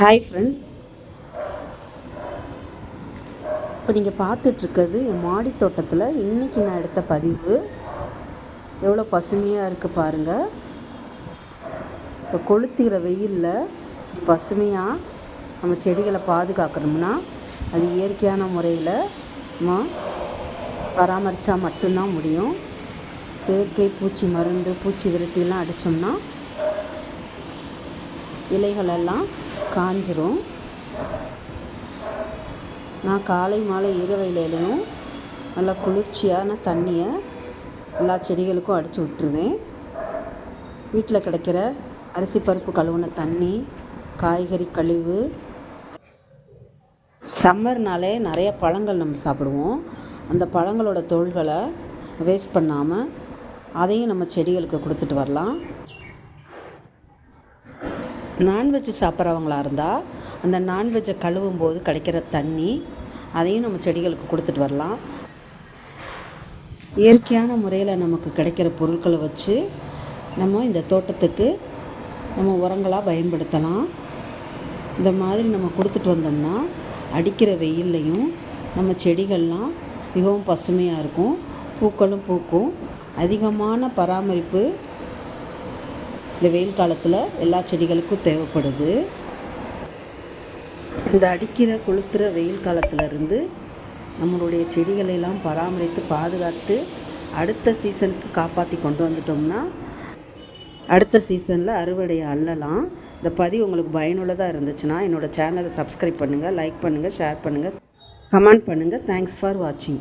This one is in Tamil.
ஹாய் ஃப்ரெண்ட்ஸ் இப்போ நீங்கள் பார்த்துட்ருக்கிறது என் மாடி தோட்டத்தில் இன்றைக்கி நான் எடுத்த பதிவு. எவ்வளோ பசுமையாக இருக்குது பாருங்கள் இப்போ கொளுத்துகிற வெயிலில் பசுமையாக நம்ம செடிகளை பாதுகாக்கணும்னா அது இயற்கையான முறையில் நம்ம பராமரித்தா மட்டும்தான் முடியும். செயற்கை பூச்சி மருந்து பூச்சி விரட்டிலாம் அடித்தோம்னா இலைகளெல்லாம் காஞ்சிரும். நான் காலை மாலை இரவையிலையும் நல்லா குளிர்ச்சியான தண்ணியை எல்லா செடிகளுக்கும் அடித்து விட்டுருவேன். வீட்டில் கிடைக்கிற அரிசி பருப்பு கழுவுன தண்ணி காய்கறி கழிவு. சம்மர்னாலே நிறைய பழங்கள் நம்ம சாப்பிடுவோம். அந்த பழங்களோட தோள்களை வேஸ்ட் பண்ணாமல் அதையும் நம்ம செடிகளுக்கு கொடுத்துட்டு வரலாம். நான்வெஜ் சாப்பிட்றவங்களா இருந்தால் அந்த நான்வெஜ்ஜை கழுவும் போது கிடைக்கிற தண்ணி அதையும் நம்ம செடிகளுக்கு கொடுத்துட்டு வரலாம். இயற்கையான முறையில் நமக்கு கிடைக்கிற பொருட்களை வச்சு நம்ம இந்த தோட்டத்துக்கு நம்ம உரங்களாக பயன்படுத்தலாம். இந்த மாதிரி நம்ம கொடுத்துட்டு வந்தோம்னா அடிக்கிற வெயில்லையும் நம்ம செடிகள்லாம் மிகவும் பசுமையாக இருக்கும். பூக்களும் பூக்கும். அதிகமான பராமரிப்பு இந்த வெயில் காலத்தில் எல்லா செடிகளுக்கும் தேவைப்படுது. இந்த அடிக்கிற கொளுத்துற வெயில் காலத்துல இருந்து நம்மளுடைய செடிகளையெல்லாம் பராமரித்து பாதுகாத்து அடுத்த சீசனுக்கு காப்பாற்றி கொண்டு வந்துட்டோம்னா அடுத்த சீசனில் அறுவடையை அள்ளலாம் இந்த பதிவு உங்களுக்கு பயனுள்ளதாக இருந்துச்சுன்னா என்னோடய சேனலை சப்ஸ்கிரைப் பண்ணுங்கள் லைக் பண்ணுங்கள் ஷேர் பண்ணுங்கள் கமெண்ட் பண்ணுங்கள் தேங்க்ஸ் ஃபார் வாட்சிங்